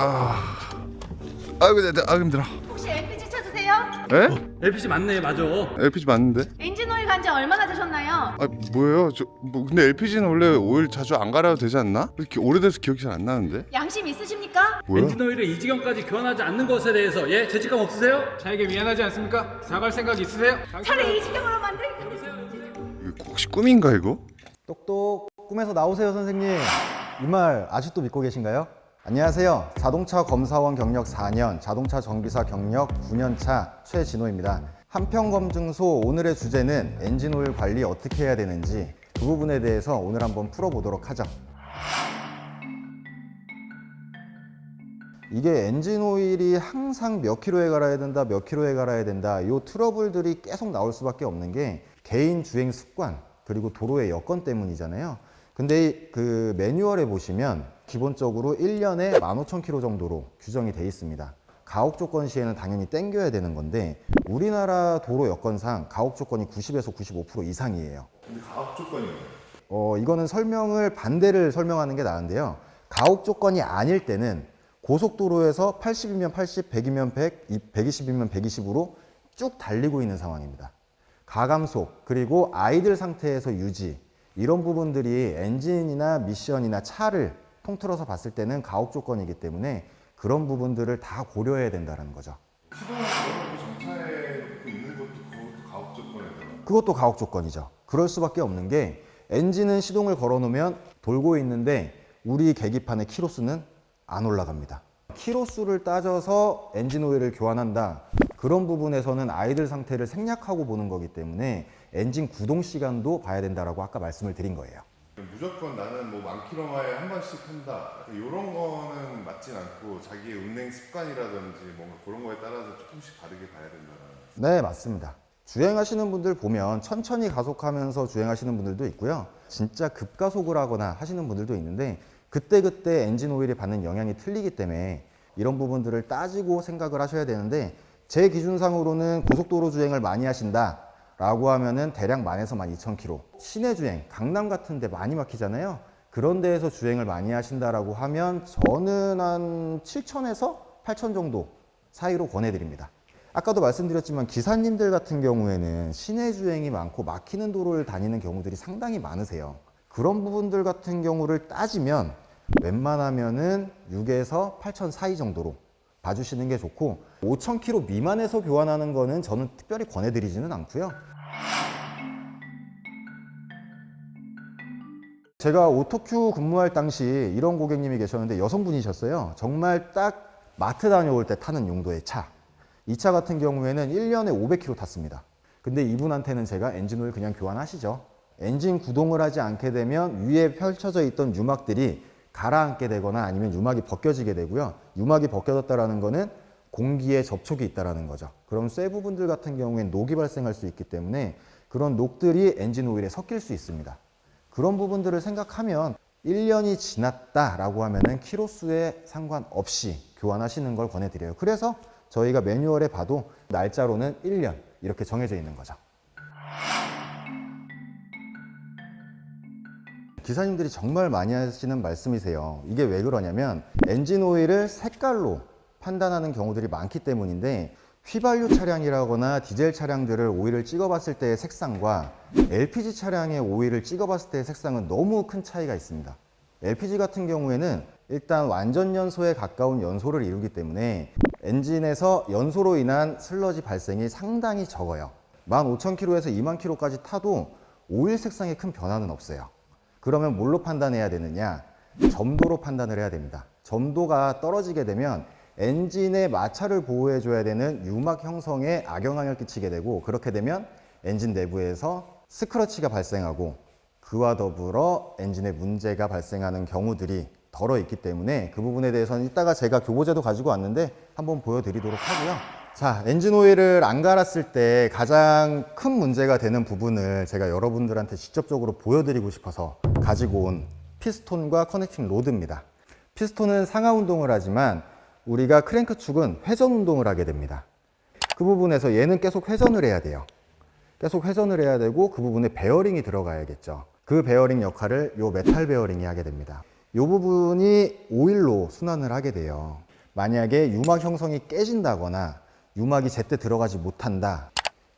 아, 아이고, 나, 나, 아 힘들어. 혹시 LPG 찾으세요? 에? LPG 맞네 맞아 LPG 맞는데? 엔진 오일 간지 얼마나 되셨나요? 아 뭐예요? 저 뭐 근데 LPG는 원래 오일 자주 안 갈아도 되지 않나? 이렇게 오래돼서 기억이 잘 안 나는데. 양심 있으십니까? 뭐야? 엔진 오일을 이 지경까지 교환하지 않는 것에 대해서 예 죄책감 없으세요? 자에게 미안하지 않습니까? 사과할 생각 있으세요? 차를 이 지경으로 만들기 이거 혹시 꿈인가 이거? 똑똑 꿈에서 나오세요 선생님 이 말 아직도 믿고 계신가요? 안녕하세요 자동차 검사원 경력 4년 자동차 정비사 경력 9년차 최진호입니다 한평검증소 오늘의 주제는 엔진오일 관리 어떻게 해야 되는지 그 부분에 대해서 오늘 한번 풀어보도록 하죠 이게 엔진 오일이 항상 몇 킬로에 갈아야 된다, 몇 킬로에 갈아야 된다. 이 트러블들이 계속 나올 수밖에 없는 게 개인 주행 습관 그리고 도로의 여건 때문이잖아요. 근데 그 매뉴얼에 보시면 기본적으로 1년에 15,000km 정도로 규정이 돼 있습니다. 가옥 조건 시에는 당연히 땡겨야 되는 건데 우리나라 도로 여건상 가옥 조건이 90에서 95% 이상이에요. 어, 이거는 설명을 반대를 설명하는 게 나은데요. 가옥 조건이 아닐 때는 고속도로에서 80이면 80, 100이면 100, 120이면 120으로 쭉 달리고 있는 상황입니다. 가감속 그리고 아이들 상태에서 유지 이런 부분들이 엔진이나 미션이나 차를 통틀어서 봤을 때는 가옥 조건이기 때문에 그런 부분들을 다 고려해야 된다는 거죠. 그것도 가옥 조건이죠. 그럴 수밖에 없는 게 엔진은 시동을 걸어 놓으면 돌고 있는데 우리 계기판의 키로수는 안 올라갑니다. 키로수를 따져서 엔진 오일을 교환한다. 그런 부분에서는 아이들 상태를 생략하고 보는 거기 때문에 엔진 구동 시간도 봐야 된다라고 아까 말씀을 드린 거예요. 무조건 나는 뭐 만 킬로마에 한 번씩 한다. 이런 거는 맞진 않고 자기의 운행 습관이라든지 뭔가 그런 거에 따라서 조금씩 다르게 봐야 된다는. 네, 맞습니다. 주행하시는 분들 보면 천천히 가속하면서 주행하시는 분들도 있고요. 진짜 급가속을 하거나 하시는 분들도 있는데 그때그때 엔진 오일이 받는 영향이 틀리기 때문에 이런 부분들을 따지고 생각을 하셔야 되는데 제 기준상으로는 고속도로 주행을 많이 하신다 라고 하면은 대략 만에서 만 2,000km. 시내 주행, 강남 같은 데 많이 막히잖아요. 그런 데에서 주행을 많이 하신다라고 하면 저는 한 7,000에서 8,000 정도 사이로 권해드립니다. 아까도 말씀드렸지만 기사님들 같은 경우에는 시내 주행이 많고 막히는 도로를 다니는 경우들이 상당히 많으세요. 그런 부분들 같은 경우를 따지면 웬만하면은 6에서 8천 사이 정도로 봐주시는 게 좋고 5,000km 미만에서 교환하는 거는 저는 특별히 권해드리지는 않고요. 제가 오토큐 근무할 당시 이런 고객님이 계셨는데 여성분이셨어요. 정말 딱 마트 다녀올 때 타는 용도의 차. 이 차 같은 경우에는 1년에 500km 탔습니다. 근데 이분한테는 제가 엔진오일 그냥 교환하시죠. 엔진 구동을 하지 않게 되면 위에 펼쳐져 있던 유막들이 가라앉게 되거나 아니면 유막이 벗겨지게 되고요. 유막이 벗겨졌다라는 거는 공기에 접촉이 있다라는 거죠. 그럼 쇠 부분들 같은 경우엔 녹이 발생할 수 있기 때문에 그런 녹들이 엔진 오일에 섞일 수 있습니다. 그런 부분들을 생각하면 1년이 지났다라고 하면은 키로수에 상관없이 교환하시는 걸 권해드려요. 그래서 저희가 매뉴얼에 봐도 날짜로는 1년 이렇게 정해져 있는 거죠. 기사님들이 정말 많이 하시는 말씀이세요. 이게 왜 그러냐면 엔진 오일을 색깔로 판단하는 경우들이 많기 때문인데 휘발유 차량이라거나 디젤 차량들을 오일을 찍어봤을 때의 색상과 LPG 차량의 오일을 찍어봤을 때의 색상은 너무 큰 차이가 있습니다. LPG 같은 경우에는 일단 완전 연소에 가까운 연소를 이루기 때문에 엔진에서 연소로 인한 슬러지 발생이 상당히 적어요. 15,000km에서 2만 km까지 타도 오일 색상에 큰 변화는 없어요. 그러면 뭘로 판단해야 되느냐? 점도로 판단을 해야 됩니다. 점도가 떨어지게 되면 엔진의 마찰을 보호해 줘야 되는 유막 형성에 악영향을 끼치게 되고 그렇게 되면 엔진 내부에서 스크러치가 발생하고 그와 더불어 엔진에 문제가 발생하는 경우들이 덜어 있기 때문에 그 부분에 대해서는 이따가 제가 교보제도 가지고 왔는데 한번 보여드리도록 하고요. 자, 엔진 오일을 안 갈았을 때 가장 큰 문제가 되는 부분을 제가 여러분들한테 직접적으로 보여드리고 싶어서 가지고 온 피스톤과 커넥팅 로드입니다. 피스톤은 상하 운동을 하지만 우리가 크랭크 축은 회전 운동을 하게 됩니다. 그 부분에서 얘는 계속 회전을 해야 돼요. 계속 회전을 해야 되고 그 부분에 베어링이 들어가야겠죠. 그 베어링 역할을 요 메탈 베어링이 하게 됩니다. 이 부분이 오일로 순환을 하게 돼요. 만약에 유막 형성이 깨진다거나 유막이 제때 들어가지 못한다.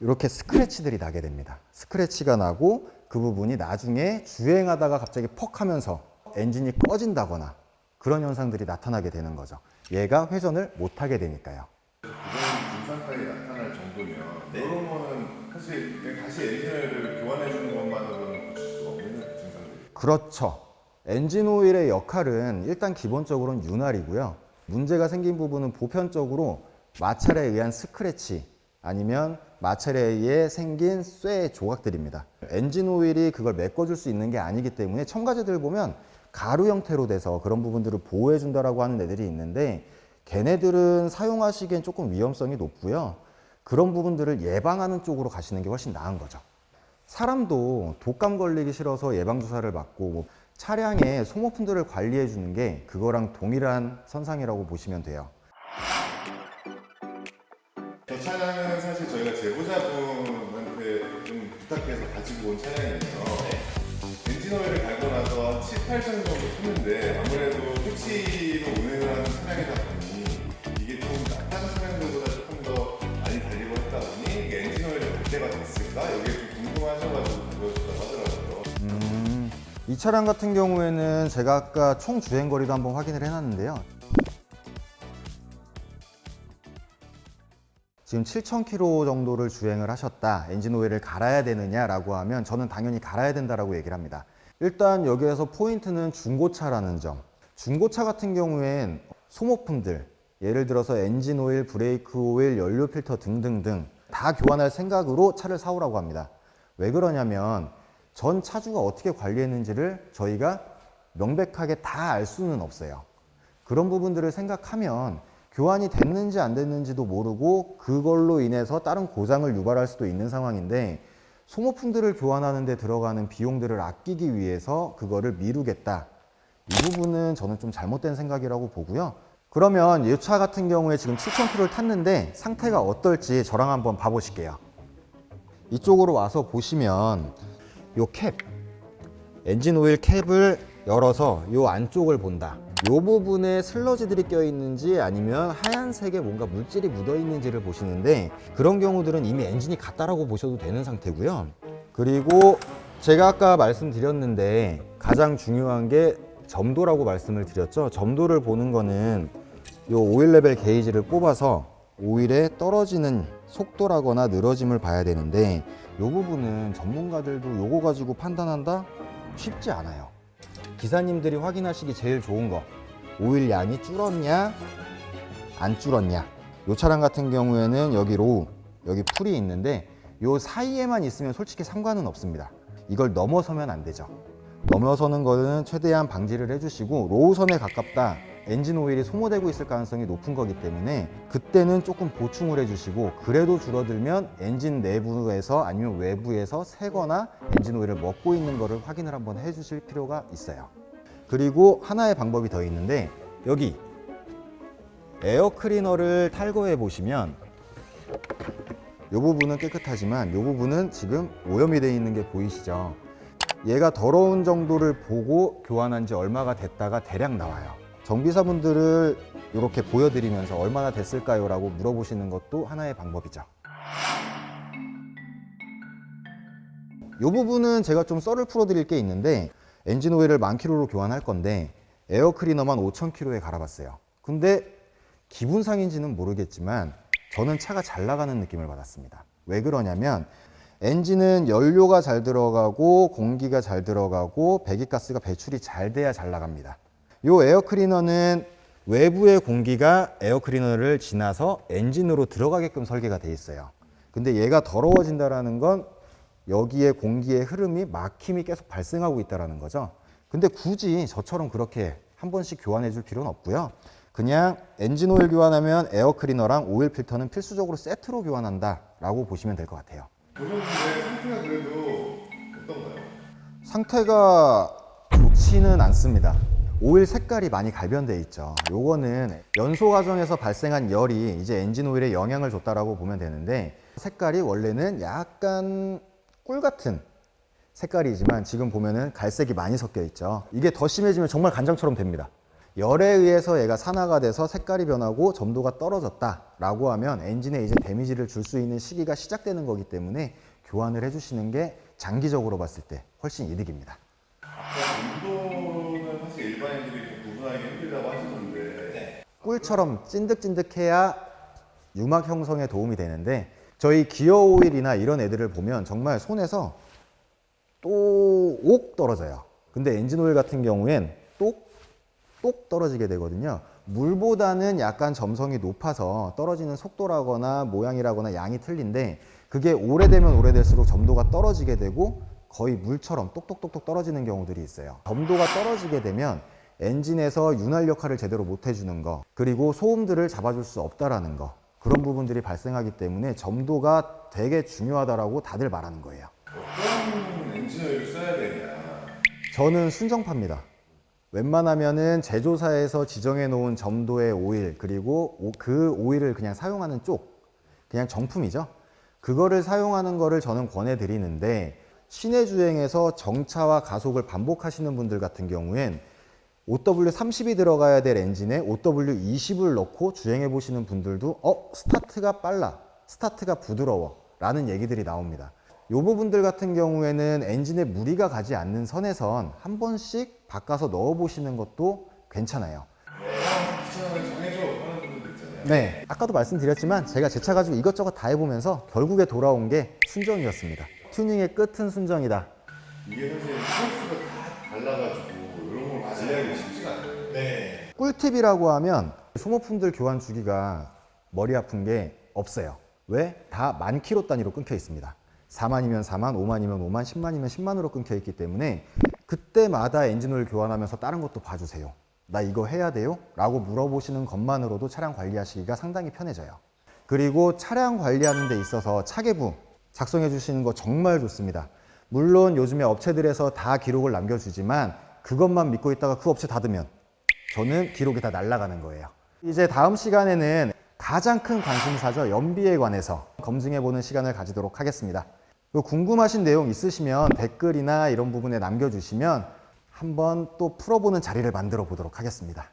이렇게 스크래치들이 나게 됩니다. 스크래치가 나고 그 부분이 나중에 주행하다가 갑자기 퍽 하면서 엔진이 꺼진다거나 그런 현상들이 나타나게 되는 거죠. 얘가 회전을 못 하게 되니까요. 그런 증상까지 나타날 정도면 이런 거는 사실 그냥 다시 엔진을 교환해 주는 것만으로는 고칠 수가 없는 증상들이 그렇죠. 엔진 오일의 역할은 일단 기본적으로는 윤활이고요. 문제가 생긴 부분은 보편적으로 마찰에 의한 스크래치 아니면 의해 생긴 쇠 조각들입니다. 엔진 오일이 그걸 메꿔줄 수 있는 게 아니기 때문에 첨가제들 보면 가루 형태로 돼서 그런 부분들을 보호해 준다라고 하는 애들이 있는데 걔네들은 사용하시기엔 조금 위험성이 높고요. 그런 부분들을 예방하는 쪽으로 가시는 게 훨씬 나은 거죠. 사람도 독감 걸리기 싫어서 예방 주사를 맞고 뭐 차량의 소모품들을 관리해 주는 게 그거랑 동일한 선상이라고 보시면 돼요. 가지고 온 차량이에요. 엔진 오일을 갈고 나서 한 7, 8천 정도 탔는데 아무래도 택시로 운행을 하는 차량이다 보니 이게 좀 다른 차량들보다 조금 더 많이 달리고 했다 보니 이게 엔진 오일을 갈 때가 됐을까? 이게 좀 궁금하셔가지고 가져오셨다고 하더라고요. 음, 이 차량 같은 경우에는 제가 아까 총 주행 거리도 한번 확인을 해놨는데요. 지금 7,000km 정도를 주행을 하셨다. 엔진 오일을 갈아야 되느냐라고 하면 저는 당연히 갈아야 된다라고 얘기를 합니다. 일단 여기에서 포인트는 중고차라는 점. 중고차 같은 경우엔 소모품들, 예를 들어서 엔진 오일, 브레이크 오일, 연료 필터 등등등 다 교환할 생각으로 차를 사오라고 합니다. 왜 그러냐면 전 차주가 어떻게 관리했는지를 저희가 명백하게 다 알 수는 없어요. 그런 부분들을 생각하면 교환이 됐는지 안 됐는지도 모르고 그걸로 인해서 다른 고장을 유발할 수도 있는 상황인데 소모품들을 교환하는 데 들어가는 비용들을 아끼기 위해서 그거를 미루겠다. 이 부분은 저는 좀 잘못된 생각이라고 보고요. 그러면 이 차 같은 경우에 지금 7,000km를 탔는데 상태가 어떨지 저랑 한번 봐보실게요. 이쪽으로 와서 보시면 요 캡, 엔진 오일 캡을 열어서 요 안쪽을 본다. 요 부분에 슬러지들이 껴 있는지 아니면 하얀색에 뭔가 물질이 묻어 있는지를 보시는데 그런 경우들은 이미 엔진이 갔다라고 보셔도 되는 상태고요. 그리고 제가 아까 말씀드렸는데 가장 중요한 게 점도라고 말씀을 드렸죠. 점도를 보는 거는 요 오일 레벨 게이지를 뽑아서 오일의 떨어지는 속도라거나 늘어짐을 봐야 되는데 요 부분은 전문가들도 요거 가지고 판단한다? 쉽지 않아요. 기사님들이 확인하시기 제일 좋은 거. 오일 양이 줄었냐? 안 줄었냐? 요 차량 같은 경우에는 여기 로우 여기 풀이 있는데 요 사이에만 있으면 솔직히 상관은 없습니다. 이걸 넘어서면 안 되죠. 넘어서는 거는 최대한 방지를 해주시고 로우선에 가깝다 엔진 오일이 소모되고 있을 가능성이 높은 거기 때문에 그때는 조금 보충을 해주시고 그래도 줄어들면 엔진 내부에서 아니면 외부에서 새거나 엔진 오일을 먹고 있는 거를 확인을 한번 해주실 필요가 있어요. 그리고 하나의 방법이 더 있는데 여기 에어 클리너를 탈거해 보시면 이 부분은 깨끗하지만 이 부분은 지금 오염이 되어 있는 게 보이시죠? 얘가 더러운 정도를 보고 교환한 지 얼마가 됐다가 대략 나와요. 정비사분들을 이렇게 보여드리면서 얼마나 됐을까요? 라고 물어보시는 것도 하나의 방법이죠. 이 부분은 제가 좀 썰을 풀어드릴 게 있는데 엔진 오일을 만 킬로로 교환할 건데 에어 클리너만 5천 킬로에 갈아봤어요. 근데 기분상인지는 모르겠지만 저는 차가 잘 나가는 느낌을 받았습니다. 왜 그러냐면 엔진은 연료가 잘 들어가고 공기가 잘 들어가고 배기가스가 배출이 잘 돼야 잘 나갑니다. 요 에어 클리너는 외부의 공기가 에어 클리너를 지나서 엔진으로 들어가게끔 설계가 돼 있어요. 근데 얘가 더러워진다라는 건 여기에 공기의 흐름이 막힘이 계속 발생하고 있다라는 거죠. 근데 굳이 저처럼 그렇게 한 번씩 교환해 줄 필요는 없고요. 그냥 엔진 오일 교환하면 에어 클리너랑 오일 필터는 필수적으로 세트로 교환한다라고 보시면 될 것 같아요. 상태가 그래도 어떤가요? 상태가 좋지는 않습니다. 오일 색깔이 많이 갈변돼 있죠. 요거는 연소 과정에서 발생한 열이 이제 엔진 오일에 영향을 줬다라고 보면 되는데 색깔이 원래는 약간 꿀 같은 색깔이지만 지금 보면은 갈색이 많이 섞여 있죠. 이게 더 심해지면 정말 간장처럼 됩니다. 열에 의해서 얘가 산화가 돼서 색깔이 변하고 점도가 떨어졌다라고 하면 엔진에 이제 데미지를 줄 수 있는 시기가 시작되는 거기 때문에 교환을 해주시는 게 장기적으로 봤을 때 훨씬 이득입니다. 구분하기 힘들다고 하시던데 꿀처럼 찐득찐득해야 유막 형성에 도움이 되는데 저희 기어 오일이나 이런 애들을 보면 정말 손에서 똑 떨어져요. 근데 엔진 오일 같은 경우엔 똑, 똑 떨어지게 되거든요. 물보다는 약간 점성이 높아서 떨어지는 속도라거나 모양이라거나 양이 틀린데 그게 오래되면 오래될수록 점도가 떨어지게 되고 거의 물처럼 똑똑똑똑 떨어지는 경우들이 있어요. 점도가 떨어지게 되면 엔진에서 윤활 역할을 제대로 못 해주는 거 그리고 소음들을 잡아줄 수 없다라는 거 그런 부분들이 발생하기 때문에 점도가 되게 중요하다라고 다들 말하는 거예요. 어떤 엔진 오일을 써야 되냐 저는 순정파입니다. 웬만하면은 제조사에서 지정해 놓은 점도의 오일 그리고 오- 그 오일을 그냥 사용하는 쪽 그냥 정품이죠. 그거를 사용하는 거를 저는 권해 드리는데 시내 주행에서 정차와 가속을 반복하시는 분들 같은 경우엔 OW30이 들어가야 될 엔진에 OW20을 넣고 주행해 보시는 분들도 어 스타트가 빨라 스타트가 부드러워 라는 얘기들이 나옵니다. 이 부분들 같은 경우에는 엔진에 무리가 가지 않는 선에선 한 번씩 바꿔서 넣어 보시는 것도 괜찮아요. 네 아까도 말씀드렸지만 제가 제 차 가지고 이것저것 다 해보면서 결국에 돌아온 게 순정이었습니다. 튜닝의 끝은 순정이다. 이게 사실 코스가 다 달라가지고 네 꿀팁이라고 하면 소모품들 교환 주기가 머리 아픈 게 없어요. 왜? 다만 킬로 단위로 끊겨 있습니다. 4만이면 4만, 5만이면 5만, 10만이면 10만으로 끊겨 있기 때문에 그때마다 엔진오일 교환하면서 다른 것도 봐주세요. 나 이거 해야 돼요? 라고 물어보시는 것만으로도 차량 관리하시기가 상당히 편해져요. 그리고 차량 관리하는 데 있어서 차계부 작성해 주시는 거 정말 좋습니다. 물론 요즘에 업체들에서 다 기록을 남겨주지만 그것만 믿고 있다가 그 업체 닫으면 저는 기록이 다 날아가는 거예요. 이제 다음 시간에는 가장 큰 관심사죠. 연비에 관해서 검증해보는 시간을 가지도록 하겠습니다. 그 궁금하신 내용 있으시면 댓글이나 이런 부분에 남겨주시면 한번 또 풀어보는 자리를 만들어 보도록 하겠습니다.